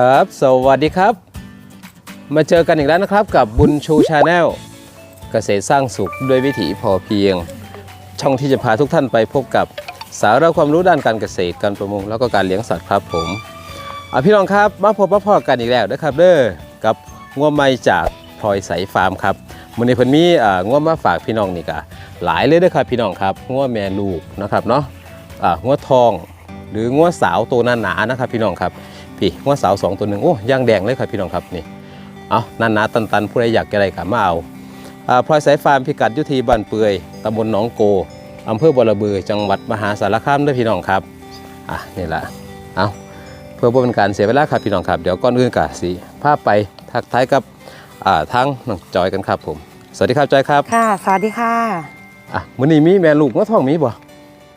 ครับ สวัสดีครับ มาเจอกันอีกแล้วนะครับกับบุญชูชาแนลเกษตรสร้างสุขด้วยวิถีพอเพียง ช่องที่จะพาทุกท่านไปพบกับสาระความรู้ด้านการเกษตรการประมงแล้วก็การเลี้ยงสัตว์ครับผมอพี่น้องครับมาพบมาพอกันอีกแล้วนะครับเด้อกับงัวไม้จากพลอยใสฟาร์มครับวันนี้เพิ่นมีอ่างัวมาฝากพี่น้องนี่กะหลายเลยเด้อครับพี่น้องครับงัวแม่ลูกนะครับเนาะงัวทอง หรืองัวสาวตัวหนาๆนะครับพี่น้องครับ พี่งัวสาวสองตัวหนึ่งโอ้ย่างแดงเลยครับพี่น้องครับนี่เอาหนาๆตันๆผู้ใดอยากจะอะไรก็มาเอาอ่าพลอยสายฟาร์มพิกัดอยุทีบ้านเปื่อยตำบลหนองโกอำเภอบอระเบือจังหวัดมหาสารคามเด้วยพี่น้องครับอะนี่แหละเอาเพื่อบ่เป็นการเสียเวลาครับพี่น้องครับเดี๋ยวก่อนอื่นกะสิพาไปทักทายกับอ่าทางน้องจอยกันครับผม สวัสดีครับจอยครับค่ะสวัสดีค่ะอะมื้อนี้มีแม่ลูกงัวทองมีบ่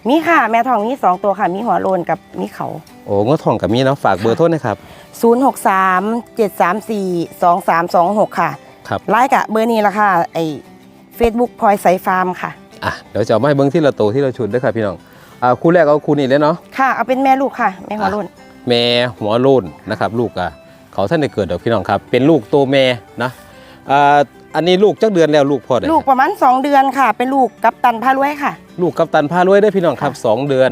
มีค่ะ แม่ทองมีสองตัวค่ะ มีหัวโลนกับมีเขา โอ้งัวทองกับมีเนาะฝากเบอร์โทรหนะครับ 0 6 3 7 3 4 2 3 2 6 ค่ะครับไลค์กับเบอร์นี้ละค่ะไอเฟซบุ๊กพลอยใสฟาร์มค่ะอะเดี๋ยวจะเอามาให้เบิ่งที่ละโตวที่เราชุดเด้วยครับพี่น้องอ่าคู่แรกเอาคู่นี้เลยเนาะค่ะเอาเป็นแม่ลูกค่ะแม่หัวโลนแม่หัวโล้นนะครับ ลูกอะเขาท่านได้เกิดดอกพี่น้องครับ เป็นลูกโตแม่นะอ่าอันนี้ลูกจักเดือนแล้วลูกพ่อได้ลูกประมาณ 2 เดือนค่ะ เป็นลูกกัปตันพารวยค่ะ ลูกกัปตันพารวยได้อพี่น้องครับค่ะสองเดือน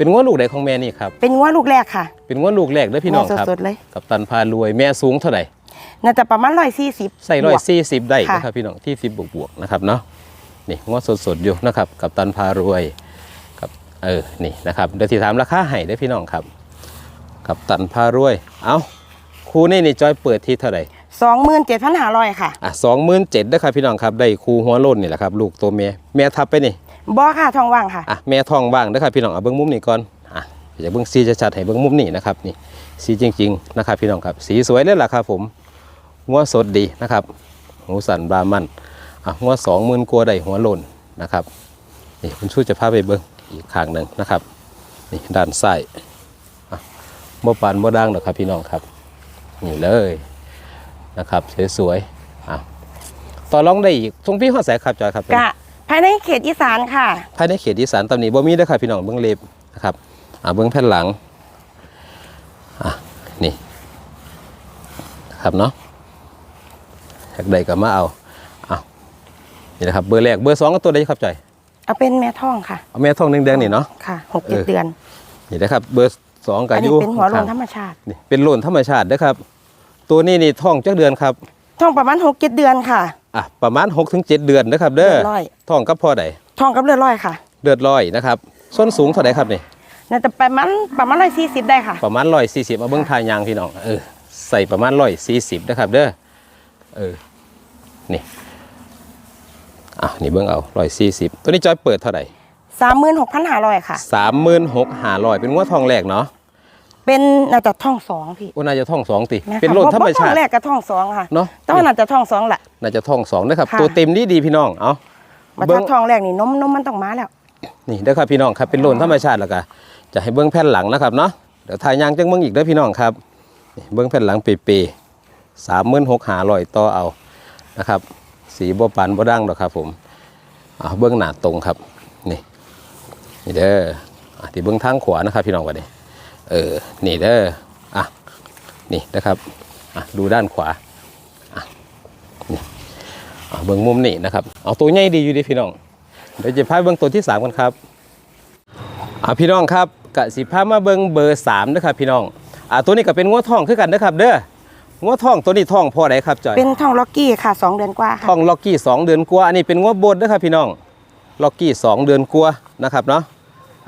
เป็นงัวลูกใดของแม่นี่ครับเป็นงัวลูกแรกค่ะ เป็นงัวลูกแรกได้อพี่น้องครับสดๆเลยกัปตันพารวยแม่สูงเท่าไหร่น่าจะประมาณร้อยสี่สิบใส่ร้อยสี่สิบได้ค่ะนะครับพี่น้องที่สิบบวกบวกๆนะครับเนาะนี่งัวสดๆอยู่นะครับกัปตันพารวยกับเออนี่นะครับเดี๋ยวที่ถามราคาให้ได้อพี่น้องครับ กัปตันพารวย เอ้าคู่นี่นี่จอยเปิดที่เท่าไหร่ สองหมื่นเจ็ดพันห้าร้อยค่ะอะสองหมื่นเจ็ดได้อครับพี่น้องครับได้คูหัวโล้นนี่แหละครับลูกตัวเมียแม่ทับไปนี่บอค่ะทองว่างค่ะอะแม่ท้องบ้างนะครับพี่น้องเอาเบิ้งมุมนี่ก่อนอะอย่าเบิ้งสีชัดๆให้เบิ้งมุมนี่นะครับนี่สีจริง ๆ นะครับ พี่น้องครับสีสวยเลยล่ะครับผมหัวสดดีนะครับหูสันบามันอะหัวสองหมื่นกว่าได้หัวโล้นนะครับนี่คุณชูจะพาไปเบิ้งอีกข้างหนึ่งนะครับนี่ด้านซ้ายอะบ่ปานบ่ดังหรอกครับพี่น้องครับ นี่เลย นะครับสวยๆอะต่อรองได้อีกทรงพี่ข้อสายครับจอยครับกะภายในเขตอีสานค่ะ ภายในเขตอีสานตำหนิบ่มีเด้อครับพี่น้องเบื้องเล็บนะครับอ่าเบื้องแผ่นหลังอะนี่ครับเนาะอยากได้ก็มาเอาเอานี่นะครับเบอร์แรกเบอร์สองก็ตัวใดครับจอยเอาเป็นแม่ทองค่ะเอาแม่ทองแดงๆนี่เนาะค่ะหกเจ็ดเออเดือนนี่นะครับเบอร์สองกับอันนี้ยูเป็นหัวโลนธรข้างรมชาตินี่เป็นโลนธรรมชาตินะครับ ตัวนี้นี่ท้องจักเดือนครับทองประมาณหกเจ็ดเดือนค่ะอะประมาณ6-7ถึงเดือนนะครับ เด้อเลือดร้อย ท้องกับพ่อใดทองกับเลือดร้อยค่ะเลือดร้อยนะครับส้นสูงเท่าไหร่ครับนี่ น่าจะประมาณประมาณร้อยสี่สิบได้ค่ะ ประมาณร้อยสี่สิบเอาเบิ้งทายยางพี่น้องเออใส่ประมาณร้อยสี่สิบนะครับ เด้อเออนี่อะนี่เบิ้งเอาร้อยสี่สิบตัวนี้จอยเปิดเท่าไหร่สามหมื่นหกพันห้าร้อยค่ะสามหมื่นหกหาร้อยเป็นงวดทองแรกเนาะ เป็นน่าจะท่องสองพี่โอ้น่าจะทองสองติแม่ค่ะเป็นโลนธรรมบ่ท่ชาองติแรกกับท่องสองค่ะเนาะแต่ว่าน่าจะท่องสองแหละน่าจะทองสองนะครับค่ะตัวเต็มดีดีพี่น้องเอามาเบิ้ถ้างท่องแรกนี่นมนมมันต้องมาแล้ว นี่เด้อครับพี่น้องครับเป็นโลนธรรมชาติแล้วก็จะให้เบิ้งแผ่นหลังนะครับเนาะเดี๋ยวทายยางจังเบิ้งอีกเด้อพี่น้องครับนี่เบิ้งแผ่นหลังเปๆสามหมื่นหกหาร้อยต่อเอานะครับ สีบ่ปานบ่ดังดอกครับผมอ่าเบื้องหน้าตรงครับนี่นี่เด้ออะที่เบื้องทางขวานะครับพี่น้องกันนี่ เออ นี่เด้ออะ นี่นะครับ อะ ดูด้านขวา อะ นี่อะเบื้องมุมนี่นะครับ เอาตัวใหญ่ดีอยู่ดีพี่น้อง เดี๋ยวจะพาเบื้องตัวที่สามกันครับอะพี่น้องครับกะสิพามาเบิ่งเบอร์สามนะครับพี่น้อง อะตัวนี้ก็เป็นงัวทองคือกันนะครับ เด้องัวทองตัวนี้ทองพอไดครับจอย เป็นท่องล็อกกี้ค่ะสองเดือนกว่าค่ะท่องล็อกกี้สองเดือนกว่า อันนี้เป็นงวบบดนะครับพี่น้อง ล็อกกี้สองเดือนกว่านะครับเนาะ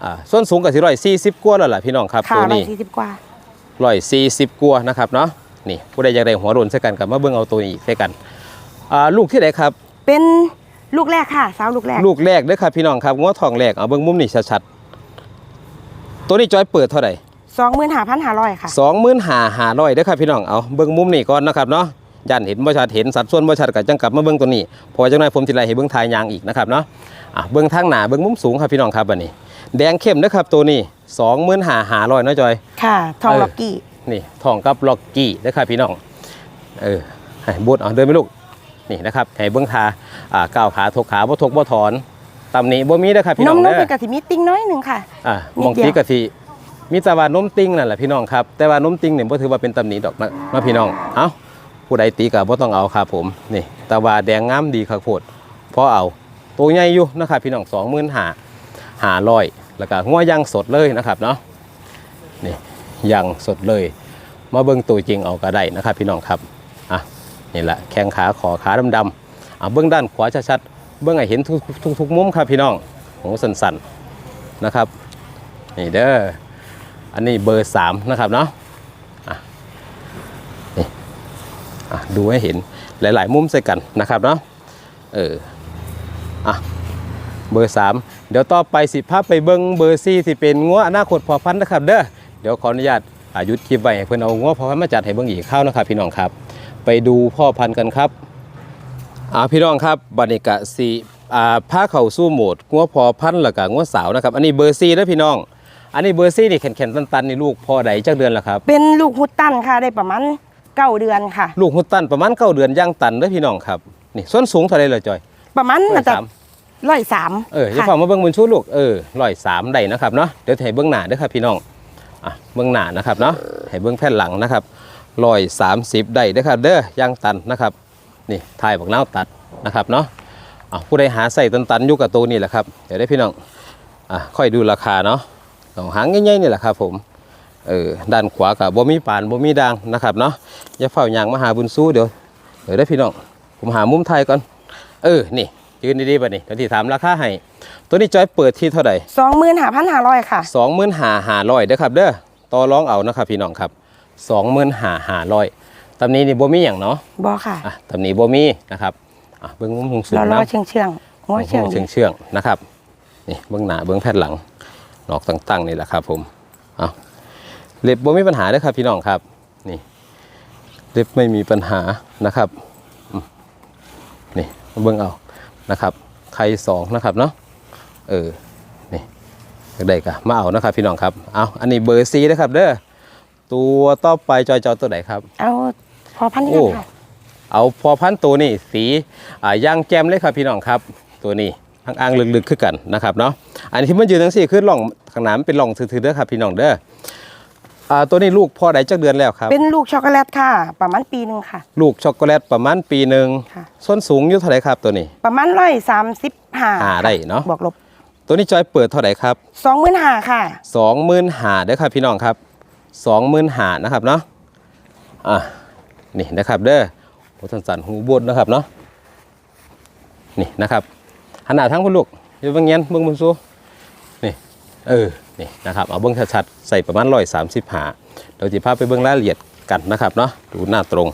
อ่าส่วนสูงกับสี่ร้อยสี่สิบกว่าแล้วล่ะพี่น้องครับค่ะตัวร้อยนี้สี่สิบกว่า ร้อยสี่สิบกว่านะครับเนาะนี่ผู้ใดอยากได้หัวโดนใส่กันกับมาเบิ่งเอาตัวนี้ใส่กันอ่าลูกที่ไหนครับ เป็นลูกแรกค่ะ สาวลูกแรก ลูกแรกเด้อครับพี่น้องครับงวทองแรกเอาเบิ่งมุมนี่ชัดๆตัวนี้จอยเปิดเท่าไหร่สองหมื่นห้าพันห้าร้อยค่ะ สองหมื่นหาหาร้อยเด้อครับพี่น้องเอาเบิ่งมุมนี่ก่อนนะครับเนาะยันเห็นบ่ชัดเห็นสัดส่วนบ่ชัดก็จังกลับมาเบิ่งตัวนี้ พอจังไดผมสิไล่ให้เบิ่งทายยางอีกนะครับเนาะอะเบิ่งทางหน้าเบิ่งมุมสูงครับพี่น้องครับบัดนี้ แดงเข้มเด้อครับตัวนี้สองหมื่นหาหาร้อยเนาะจอย ค่ะ ทองเออ ล็อกกี้นี่ทองกับล็อกกี้เด้อครับพี่น้องเออให้บูดเอาเดินไปลูกนี่นะครับให้เบิ่งทาอ่าก้าวขาทกขาบ่ทกบ่ถอนตำหนิบ่มีเด้อครับพี่นน้อมงนเด้มอเป็นกะทิมีติ้งน้อยหนึ่งค่ะ อะนิมดองเดียวสีกะทิมีแต่ว่านมติ้งนั่นแหละพี่น้องครับแต่ว่านมติ้งเนี่ยบ่ถือว่าเป็นตำหนิดอกนะนะพี่น้องเอ้าผู้ใดตีก็บ่ต้องเอาครับผมนี่แต่ว่าแดงงามดีครับโพดพอเอาตัวใหญ่อยู่นะครับพี่น้อง25,000หาร้อย แล้วก็งัวย่างสดเลยนะครับเนาะนี่ย่างสดเลย มาเบิ่งตัวจริงเอาก็ได้นะครับ พี่น้องครับอะนี่แหละแข้งขาขอขาดำๆอะเบื้องด้านขวาชัดๆเบื้องให้เห็นทุกทุกทุกมุมครับพี่น้องหูสันๆนะครับนี่เด้ออันนี้เบอร์สามนะครับเนาะอะนี่อะดูให้เห็นหลาย ๆ มุมใส่กันนะครับเนาะเอออะเบอร์สาม เดี๋ยวต่อไปสิภาพไปเบิ้งเบอร์สี่ที่เป็นงัวอนาคตพอพันธุ์นะครับเด้อเดี๋ยวขออนุญาตอายุทธคลิปไว้ให้เพื่อนเอาง้อพ่อพันธุ์มาจัดให้เบิ่งอีกข้าวนะครับพี่น้องครับ ไปดูพ่อพันธุ์กันครับอ่าพี่น้องครับบัดนิกะสีอ่าผ้าเข่าสู้โหมดง้อพ่อพันธุ์แล้วก็ง้อสาวนะครับอันนี้เบอร์ซีนะพี่น้อง อันนี้เบอร์ซีนี่แข็งๆตันๆนี่ลูกพ่อใดจักเดือนละครับ เป็นลูกฮุตตันค่ะได้ประมาณเก้าเดือนค่ะ ลูกหุดตันประมาณเก้าเดือนย่างตันเด้อพี่น้องครับนี่ส่วนสูงเท่าไรเลยจอย ประมาณร้อน่ายจะสาม ร้อยสามเออจะค่ะฟังมาเบิ่งบนชูลูกเออร้อยสามได้นะครับเนาะเดี๋ยวให้เบิ่งหน้าเด้อครับพี่น้องอะเบิ่งหน้านะครับเนาะให้เบิ่งแผ่นหลังนะครับร้อยสามสิบได้เด้อครับเด้อย่างตันนะครับนี่ถ่ายบักนาวตัดนะครับเนาะอะผู้ใดหาใส่ตันๆอยู่กับตัวนี่แหละครับเดี๋ยวได้พี่น้องอะค่อยดูราคาเนาะต้องหางง่ายๆนี่แหละครับผมเออด้านขวากับบ่มีปานบ่มีด่างนะครับเนาะอย่าเฝ้ายางมาหาบุญสู้เดี๋ยวเดี๋ยวได้พี่น้องผมหามุมไทยก่อน เออ นี่ ยืนดีๆป่ะนี่เดี๋ยวที่ถามราคาให้ตัวนี้จอยเปิดที่เท่าไหร่สองหมื่นห้าพันห้าร้อยค่ะสองหมื่นหาหาร้อยเด้อครับเด้อต่อร้องเอานะครับพี่น้องครับสองหมื่นหาหาร้อยตำนี้นี่บ่มีอย่างเนาะบอค่ะอะตำนี้บ่มีนะครับอะเบิ้งมุมสูงสูงเราล้อนะเชื่องเชื่องๆหัวเชื่องเชื่องเชื่องๆนะครับนี่เบื้องหน้าเบื้องแผ่นหลังหนอกตั้งๆนี่แหละครับผมเอาเล็บบ่มีปัญหาเด้อครับพี่น้องครับนี่เล็บไม่มีปัญหานะครับอืมนี่เบื้องเอา นะครับไข่สองนะครับเนาะเออนี่อยากได้กะมาเอานะครับพี่น้องครับเอาอันนี้เบอร์ซีนะครับเด้อตัวต่อไปจอยจอตัวไหนครับ เอาพอพันธุ์โอ้กันค่ะเอาพอพันธุ์ตัวนี่สีอ่าย่างแจ่มเลยครับพี่น้องครับ ตัวนี้อ่างๆลึกๆขึ้นกันนะครับเนาะอันนี้ที่มันยืนทั้งสี่คือล่องข้างหน้ามันเป็นล่องถือๆเด้อครับพี่น้องเด้อ อ่าตัวนี้ลูกพ่อใดจักเดือนแล้วครับ เป็นลูกช็อกโกแลตค่ะ ประมาณปีหนึ่งค่ะ ลูกช็อกโกแลตประมาณปีหนึ่งค่ะ ส้นสูงอยู่เท่าไหร่ครับตัวนี้ประมาณร้อยสามสิบห้าหาได้เนาะบวกลบตัวนี้จอยเปิดเท่าไหร่ครับสองหมื่นห้าค่ะสองหมื่นหาเด้อครับพี่น้องครับสองหมื่นหานะครับเนาะอะนี่นะครับเด้อโอ้สันสันๆหูบดนะครับเนาะนี่นะครับขนาดทั้งคุณลูกอยู่เบางเงี้ยนเบื้องบนซูนี่ เออนี่นะครับเอาเบื้องชัดๆใส่ประมาณร้อยสามสิบหาเดี๋ยวจะพาไปเบื้องรายละเอียดกันนะครับเนาะดูหน้าตรง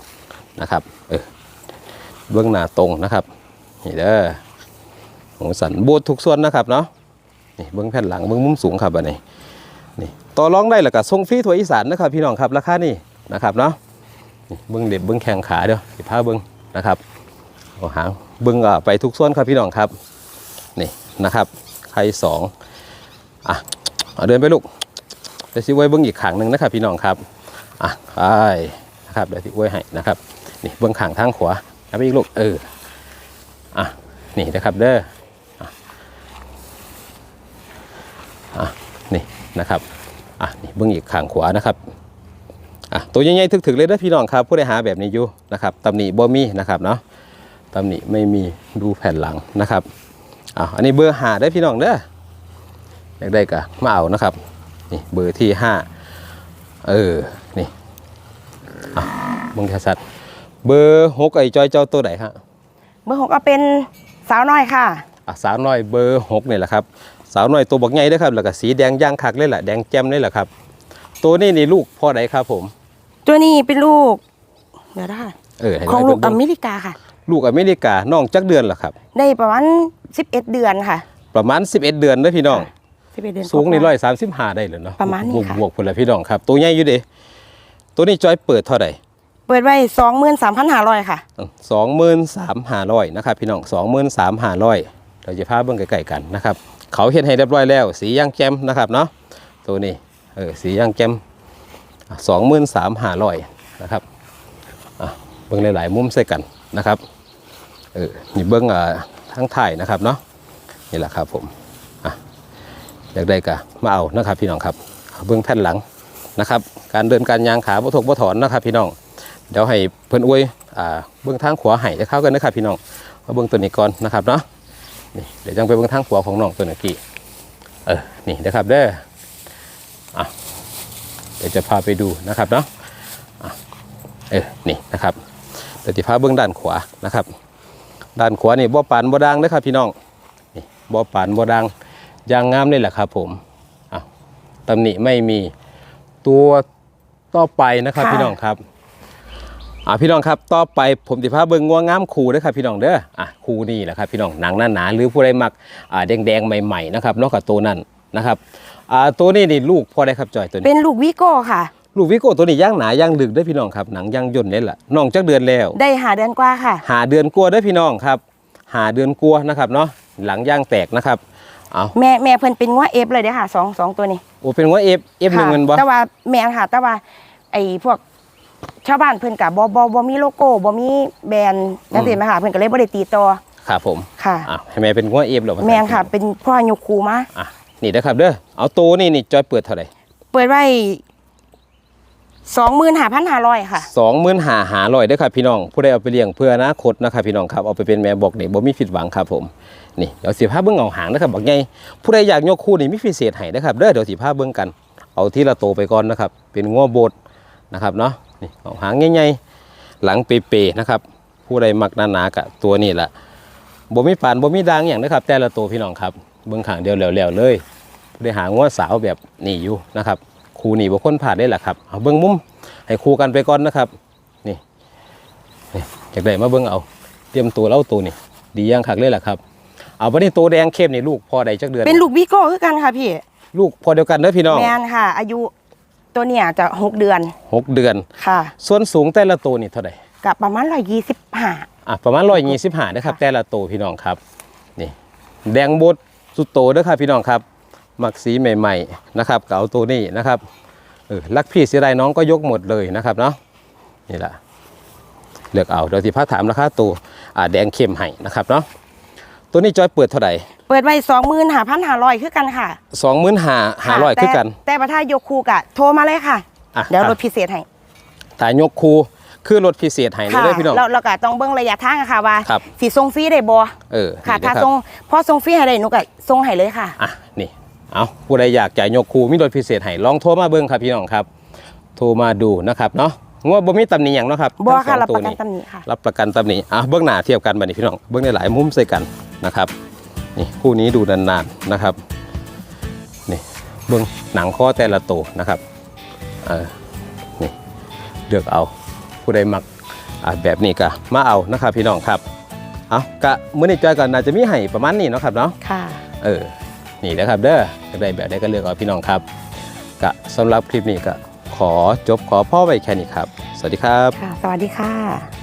นะครับเออเบื้องหน้าตรงนะครับนี่เด้อหูสันโบดทุกส่วนนะครับเนาะนี่เบิ้องแผ่นหลังเบิ้องมุมสูงครับอันนี้นี่ต่อรองได้แล้วก็ส่งฟรีทั่วอีสานนะครับพี่น้องครับราคานี่นะครับเนาะนี่เบิ้องเด็บเบิ้องแข้งขาเด้อสิพาเบิ้องนะครับเอาหางเบิ้งอะไปทุกส่วนครับพี่น้องครับนี่นะครับใครสอง อะเดินไปลูกเดี๋ยวสิไว้เบิ้งอีกขางหนึ่งนะครับพี่น้องครับอะไปนะครับเดี๋ยวสิไว้ให้นะครับนี่เบิ้งขางทางขวาเอาไปอีกลูกเอออะนี่นะครับเด้ออะนี่นะครับอะนี่เบื้องอีกข้างขวานะครับอะตัวใหญ่ๆถึกๆเลยเด้อพี่น้องครับผู้ใดหาแบบนี้อยู่นะครับตำหนิบ่มีนะครับเนาะตำหนิไม่มีดูแผ่นหลังนะครับอะอันนี้เบอร์หาได้พี่น้องเด้อ อยากได้กะมาเอานะครับนี่เบอร์ที่ห้าเออนี่อะเบิ่งชัดๆเบอร์หกไอ้จอยเจ้าตัวไหนฮะเบอร์หกเอาเป็นสาวน้อยค่ะอะสาวน้อยเบอร์หกนี่แหละครับสาวน้อยตัวบักใหญ่เด้อครับแล้วก็สีแดงย่างคักเลยแหละแดงแจ่มเลยแหละครับ ตัวนี้นี่ลูกพ่อใดครับผม ตัวนี้เป็นลูกเดี๋ยวได้เออให้ของน้ยลูกเบิ่องเมริกาค่ะ ลูกอเมริกาน้องจักเดือนล่ะครับ ได้ประมาณสิบเอ็ดเดือนค่ะ ประมาณ 11 เดือนเด้อพี่น้อง สิบเอ็ดเดือนสูงนี่กร้ว่าอยสามสิบห้าได้เลยเนาะประมาณนี้บวกค่ะบวกพุ่นละพี่น้องครับ ตัวใหญ่อยู่เด้ตัวนี้จอยเปิดเท่าไหร่เปิดไว้สองหมื่นสามพันห้าร้อยค่ะสองหมื่นสามห้าร้อยนะครับพี่น้องสองหมื่นสามห้าร้อยเราจะพาเบิ่งใกล้ๆกันนะครับ เขาเห็นให้เรียบร้อยแล้ว สีย่างแจ่มนะครับเนาะตัวนี้เออสีย่างแจ่มสองหมื่นสามห้าร้อยนะครับอะเบิ่งหลายๆมุมใส่กันนะครับเออนี่เบิ่งอ่าทั้งถ่ายนะครับเนาะนี่แหละครับผม อยากได้กะมาเอานะครับพี่น้องครับเบื้องแผ่นหลังนะครับ การเดินการยางขาบ่ถกบ่ถอนนะครับ พี่น้องเดี๋ยวให้เพิ่อนอวยอ่าเบื้องทางขวาให้จะเข้ากันนะครับพี่น้องเอาเบื้องตัวนี้ก่อนนะครับเนาะนี่เดี๋ยวจังไปเบื้องทางขวาของน้องตัวนี้กี้เออนี่นะครับเด้ออะเดี๋ยวจะพาไปดูนะครับเนาะอะเออนี่นะครับเดี๋ยวจะพาเบื้องด้านขวานะครับ ด้านขวานี่บ่อปานบ่อดังนะครับพี่น้องนี่บ่ปานบ่อดัง ยางงามนี่แหละครับผมอะตำหนิไม่มีตัวต่อไปนะครับค่ะพี่น้องครับอะพี่น้องครับต่อไปผมสิพาเบิ่งงัวงามคูเด้อครับพี่น้องเด้ออะคูนี่แหละครับพี่น้องหนังหนาๆหรือผู้ใดมักอ่าแดงๆใหม่ๆนะครับนอกจากตัวนั้นนะครับอ่าตัวนี้นี่ลูกพอได้ครับจอยตัวนี้เป็นลูกวิโก้ค่ะ ลูกวิโก้ตัวนี้ย่างหนาย่างลึกเด้อพี่น้องครับหนังย่างย่นนี่แหละน้องจักเดือนแล้ว ได้หาเดือนกว่าค่ะ หาเดือนกลัวาเด้อพี่น้องครับ หาเดือนกลัวานะครับเนาะหลังย่างแตกนะครับ เอาแม่แม่เพิ่นเป็นว่าเอฟเลยเด้อค่ะสองสองตัวนี้โอ้เป็นว่าเอฟเอฟหนึ่งค่ะเงินบ่แต่ว่าแม่นค่ะ แต่ว่า ไอ้พวกชาวบ้านเพิ่นกับบอบบ่มีโลโก้บ่มีแบรนด์นั่นเองไหมค่ะเพิ่นก็เลยบ่ได้ตีต่อครับผมค่ะอะให้แม่เป็นว่าเอฟหรอแม่นค่ะ เป็นพ่อยกคูมาอะนี่นะครับเด้อเอาตัวนี่นี่จอยเปิดเท่าไหร่เปิดไว้สองหมื่นห้าพันห้าร้อยค่ะสองหมื่นหาหาลอยเด้อครับพี่น้องผู้ใดเอาไปเลี้ยงเพื่ออนาคตนะครับพี่น้องครับเอาไปเป็นแม่บอกเด็กบ่มีผิดหวังครับผม นี่เดี๋ยวสิพาเบิ่งเอาหางนะครับบอกไงผู้ใดอยากยกคู่นี่มีพิเศษให้นะครับเด้อเดี๋ยวสิพาเบิ่งกัน เอาที่ละโตไปก่อนนะครับ เป็นงัวโบดนะครับเนาะนี่เอาหางใหญ่ๆหลังเปๆนะครับ ผู้ใดมักหนาๆกะตัวนี้แหละบ่มีปานบ่มีดังอย่างนะครับ แต่ละตัวพี่น้องครับเบิ่งขางเดียวแล้วๆเลยผู้ใดหางัวสาวแบบนี้อยู่นะครับคู่นี้บ่คนผ่านได้แหละครับเอาเบิ่งมุมให้คู่กันไปก่อนนะครับนี่นี่จากได้มาเบิ่งเอา เตรียมตัวเล่าตัวนี่ดีย่างคักเลยแหละครับ เอาวันนี้ตัวแดงเข้มนี่ลูกพอใดจักเดือน เป็นลูกวิโก้คือกันค่ะพี่ ลูกพอเดียวกันเด้อพี่น้องแม่นค่ะ อายุตัวเนี่ยจะหกเดือนหกเดือน ค่ะ ส่วนสูงแต่ละตัวนี่เท่าไหร่กับประมาณร้อยยี่สิบห้าอะประมาณร้อยยี่สิบห้านะครับ แต่ละตัวพี่น้องครับ นี่ แดงบดสุดโตเด้อครับพี่น้องครับ มักสีใหม่ ๆนะครับก็เอาตัวนี้นะครับเออลักพี่เสียดายน้องก็ยกหมดเลยนะครับเนาะนี่แหละเลือกเอาเดี๋ยวที่พักถามราคาตัวอ่าแดงเข้มให้นะครับเนาะ ตัวนี้จอยเปิดเท่าไหร่เปิดไว้สองหมื่นห้าพันห้าร้อยคือกันค่ะสองหมื่นหาหาร้อยแต่คือกัน แต่ประถ้ายกคูกะโทรมาเลยค่ะอะเดี๋ยวอะรถพิเศษให้ถ่ายยกคูคือรถพิเศษให้เลยค่ะเด้อพี่น้องเราเราก็ต้องเบิ่งระยะทางอะค่ะว่าครับสีทรงฟรีได้บ่เออค่ะนี่ถ้านะครับทรงพอทรงฟรีให้ได้หนูก็ทรงให้เลยค่ะอะนี่เอาผู้ใดอยากจ่ายยกคูมีรถพิเศษให้ลองโทรมาเบิ่งครับพี่น้องครับ โทรมาดูนะครับเนาะงวดบ่มีตำหนิหยังเนาะครับบ่ทั้งสค่ะองรับตัปวระกันนี้ตำหนิค่ะรับประกันตำหนิอะเบื้องหน้าเทียบกันบัดนี้พี่น้องเบื้องในหลายมุมใส่กัน นะครับนี่คู่นี้ดูนานๆนะครับนี่เบื้องหนังข้อแต่ละตัวนะครับเออนี่เลือกเอาผู้ใดมักอะแบบนี้ก็มาเอานะครับพี่น้องครับเอากะมื้อนี้จอยกันน่าจะมีให้ประมาณนี้เนาะครับเนาะค่ะเออนี่นะครับเด้อจะได้แบบได้ก็เลือกเอาพี่น้องครับกะสำหรับคลิปนี้ก็ขอจบขอพ่อไว้แค่นี้ครับ สวัสดีครับค่ะสวัสดีค่ะ